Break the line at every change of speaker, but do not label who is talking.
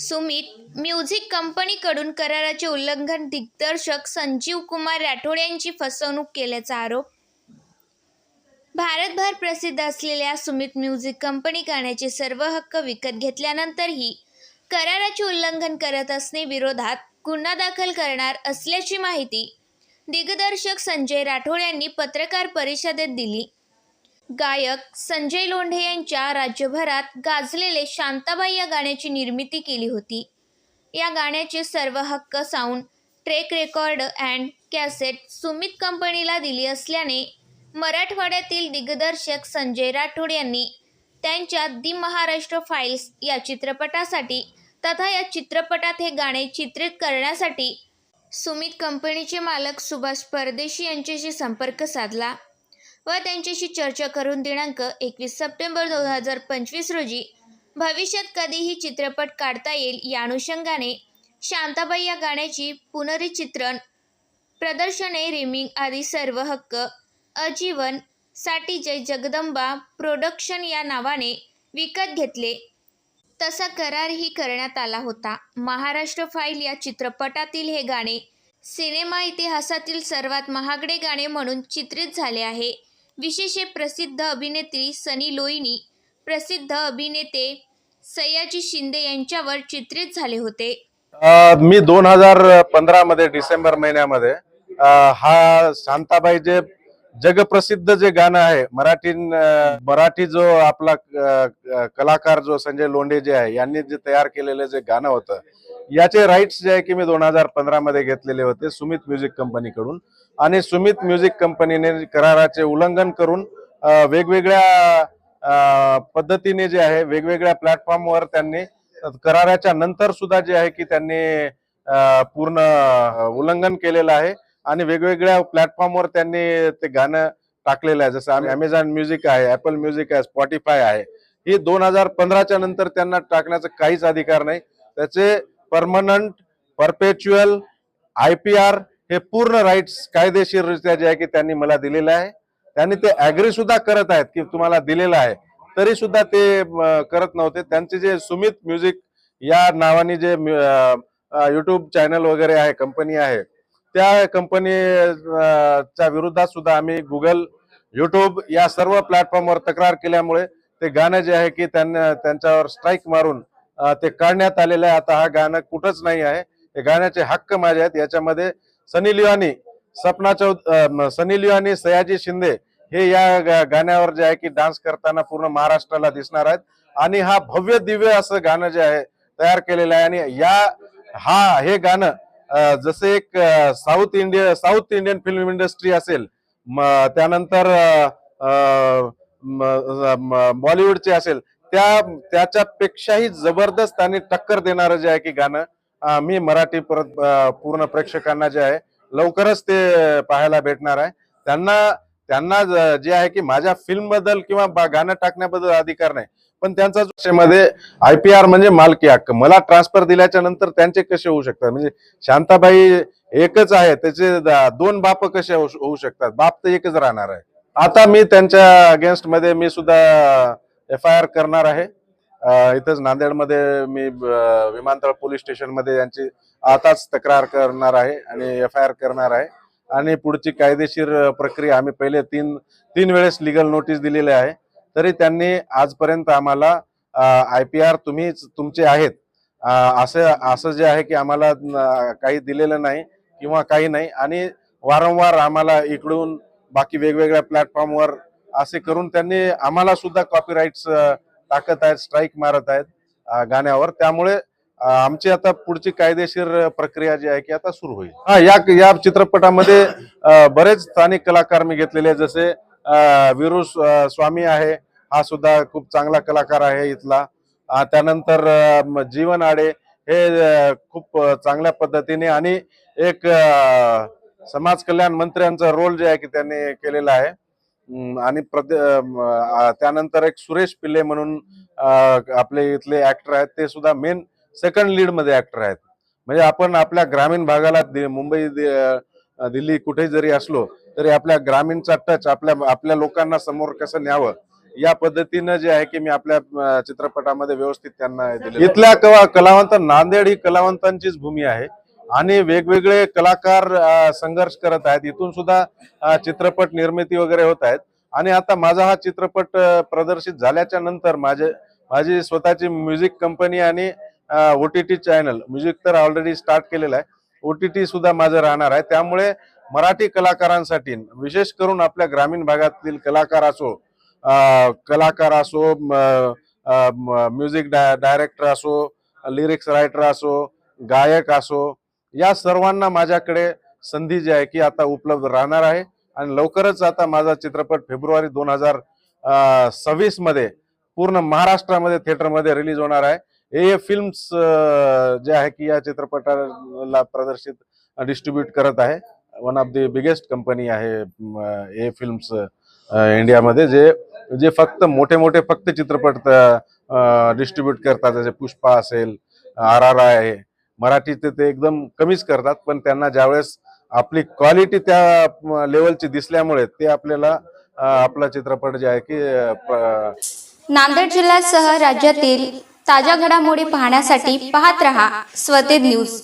Sumit music कंपनीकडून कराराचे उल्लंघन दिग्दर्शक संजीव कुमार राठोड यांची फसवणूक केल्याचा आरोप. भारतभर प्रसिद्ध असलेल्या सुमित म्युझिक कंपनी गाण्याचे सर्व हक्क विकत घेतल्यानंतरही कराराचे उल्लंघन करत असणे विरोधात गुन्हा दाखल करणार असल्याची माहिती दिग्दर्शक संजय राठोड यांनी पत्रकार परिषदेत दिली. गायक संजय लोंढे यांच्या राज्यभरात गाजलेले शांताबाई या गाण्याची निर्मिती केली होती. या गाण्याचे सर्व हक्क sound track record and cassette Sumit कंपनीला दिली असल्याने मराठवाड्यातील दिग्दर्शक संजय राठोड यांनी त्यांच्या दि महाराष्ट्र फाईल्स या चित्रपटासाठी तथा या चित्रपटात हे गाणे चित्रित करण्यासाठी सुमित कंपनीचे मालक सुभाष परदेशी यांच्याशी संपर्क साधला. व त्यांच्याशी चर्चा करून दिनांक एकवीस सप्टेंबर दोन हजार पंचवीस रोजी भविष्यात कधीही चित्रपट काढता येईल या अनुषंगाने शांताबाई या गाण्याची पुनरिचित्रण प्रदर्शने रिमिंग आदी सर्व हक्क अजीवनसाठी जय जगदंबा प्रोडक्शन या नावाने विकत घेतले. तसा करारही करण्यात आला होता. महाराष्ट्र फाईल या चित्रपटातील हे गाणे सिनेमा इतिहासातील सर्वात महागडे गाणे म्हणून चित्रित झाले आहे. विशेष प्रसिद्ध अभिनेत्री सनी लोईनी प्रसिद्ध अभिनेते सयाजी शिंदे यांच्यावर चित्रित झाले होते.
मी दोन हजार पंधरा मध्ये डिसेंबर महिन्यामध्ये हा शांताबाई जे जगप्रसिद्ध जे गाणं आहे मराठी मराठी जो आपला कलाकार जो संजय लोंढे जे आहे यांनी जे तयार केलेलं जे गाणं होतं याचे राईट्स जे आहे की मी दोन हजार पंधरा मध्ये घेतलेले होते सुमित म्युझिक कंपनीकडून. आणि सुमित म्युझिक कंपनीने कराराचे उल्लंघन करून वेगवेगळ्या पद्धतीने जे आहे वेगवेगळ्या प्लॅटफॉर्मवर त्यांनी कराराच्या नंतर सुद्धा जे आहे की त्यांनी पूर्ण उल्लंघन केलेलं आहे. आणि वेगवेगळ्या प्लॅटफॉर्मवर त्यांनी ते गाणं टाकलेलं आहे. जसं अमेझॉन म्युझिक आहे ऍपल म्युझिक आहे स्पॉटीफाय आहे. ही दोन हजार पंधराच्या नंतर त्यांना टाकण्याचा काहीच अधिकार नाही. त्याचे permanent perpetual I P R हे पूर्ण राईट्स कायदेशीररित्या जे आहे की त्यांनी मला दिलेलं आहे. त्यांनी ते ऍग्री सुद्धा करत आहेत की तुम्हाला दिलेलं आहे. तरी सुद्धा ते करत नव्हते. त्यांचे जे सुमित म्युझिक या नावाने जे युट्यूब चॅनल वगैरे आहे कंपनी आहे त्या कंपनी च्या विरोधात सुद्धा आम्ही गुगल युट्यूब या सर्व प्लॅटफॉर्मवर तक्रार केल्यामुळे ते गाणं जे आहे की त्यांना त्यांच्यावर स्ट्राईक मारून ते काढण्यात आलेलं आहे. आता हा गाणं कुठंच नाही आहे. हे गाण्याचे हक्क माझे आहेत. याच्यामध्ये सनी लिओनी सपना चौ सनी लिवानी सयाजी शिंदे हे या गाण्यावर जे आहे की डान्स करताना पूर्ण महाराष्ट्राला दिसणार आहेत. आणि हा भव्य दिव्य असं गाणं जे आहे तयार केलेलं आहे. आणि या हा हे गाणं जसे एक South Indian South Indian film industry असेल त्यानंतर अ, बॉलिवूडचे असेल त्या त्याच्यापेक्षाही जबरदस्त आणि टक्कर देणारं जे आहे की गाणं मी मराठी परत पूर्ण प्रेक्षकांना जे आहे लवकरच ते पाहायला भेटणार आहे. त्यांना त्यांना जे आहे की माझ्या फिल्मबद्दल किंवा गाणं टाकण्याबद्दल अधिकार नाही. पण त्यांचा जो मध्ये आय पी आर म्हणजे मालकी हक्क. मला ट्रान्सफर दिल्याच्या नंतर त्यांचे कसे होऊ शकतात? म्हणजे शांताबाई एकच आहे त्याचे दोन बाप कसे होऊ होऊ शकतात? बाप तर एकच राहणार आहे. आता मी त्यांच्या अगेन्स्टमध्ये मी सुद्धा एफ आय आर करणार आहे. इथंच नांदेडमध्ये मी विमानतळ पोलीस स्टेशनमध्ये यांची आताच तक्रार करणार आहे आणि एफ आय आर करणार आहे. आणि पुढची कायदेशीर प्रक्रिया आम्ही पहिले तीन तीन वेळेस लिगल नोटीस दिलेली आहे. तरी त्यांनी आजपर्यंत आम्हाला आय पी आर तुम्ही तुमचे आहेत. असं असं जे आहे की आम्हाला काही दिलेलं नाही किंवा काही नाही आणि वारंवार आम्हाला इकडून बाकी वेगवेगळ्या प्लॅटफॉर्मवर असे करून त्यांनी आम्हाला सुद्धा कॉपीराईट्स टाकत आहेत स्ट्राईक मारत आहेत गाण्यावर. त्यामुळे आमची आता पुढची कायदेशीर प्रक्रिया जी आहे की आता सुरू होईल. हा या या चित्रपटामध्ये बरेच स्थानिक कलाकार मी घेतलेले जसे विरू स्वामी आहे. हा सुद्धा खूप चांगला कलाकार आहे इथला. त्यानंतर जीवन आडे हे खूप चांगल्या पद्धतीने आणि एक समाज कल्याण मंत्र्यांचा रोल जे आहे की त्यांनी केलेला आहे. आणि प्रद- त्यानंतर एक सुरेश पिल्ले म्हणून आपले इथले ऍक्टर आहेत. ते सुद्धा मेन सेकंड लीडमध्ये ऍक्टर आहेत. म्हणजे आपण आपल्या ग्रामीण भागाला दि- मुंबई दि- दिल्ली कुठे जरी असलो तरी आपल्या ग्रामीणचा टच आपल्या आपल्या लोकांना समोर कसं न्यावं या पद्धतीनं जे आहे की मी आपल्या चित्रपटामध्ये व्यवस्थित त्यांना दिले इथल्या कवा कलावंत नांदेड ही कलावंतांचीच भूमी आहे. आणि वेगवेगळे कलाकार संघर्ष करत आहेत. इथून सुद्धा चित्रपट निर्मिती वगैरे होत आहेत. आणि आता माझा हा चित्रपट प्रदर्शित झाल्याच्यानंतर माझे माझी स्वतःची म्युझिक कंपनी आणि O T T channel music तर ऑलरेडी स्टार्ट केलेलं आहे. ओ टी टी सुद्धा माझं राहणार आहे. त्यामुळे मराठी कलाकारांसाठी विशेष करून आपल्या ग्रामीण भागातील कलाकार असो कलाकार असो म्युझिक डायरेक्टर असो लिरिक्स रायटर असो गायक असो या सर्वांना माझ्याकडे संधी जी आहे की आता उपलब्ध राहणार आहे. आणि लवकरच आता माझा चित्रपट फेब्रुवारी दोन हजार सव्वीसमध्ये पूर्ण महाराष्ट्रामध्ये थिएटरमध्ये रिलीज होणार आहे. ए फिल्म्स जे आहे की या चित्रपटाला प्रदर्शित डिस्ट्रीब्यूट करत आहे. One of the biggest company आहे ए फिल्म्स इंडियामध्ये जे जे फक्त मोठे मोठे फक्त चित्रपट डिस्ट्रीब्यूट करतात. जसे पुष्पा असेल आर आर आय आहे. मराठीचे ते एकदम कमीच करतात पण त्यांना ज्यावेळेस आपली क्वालिटी त्या लेवलची दिसल्यामुळे ते आपल्याला आपला चित्रपट जे आहे की
नांदेड जिल्ह्यासह राज्यातील ताज्या घडामोडी पाहण्यासाठी पाहत रहा स्वते न्यूज.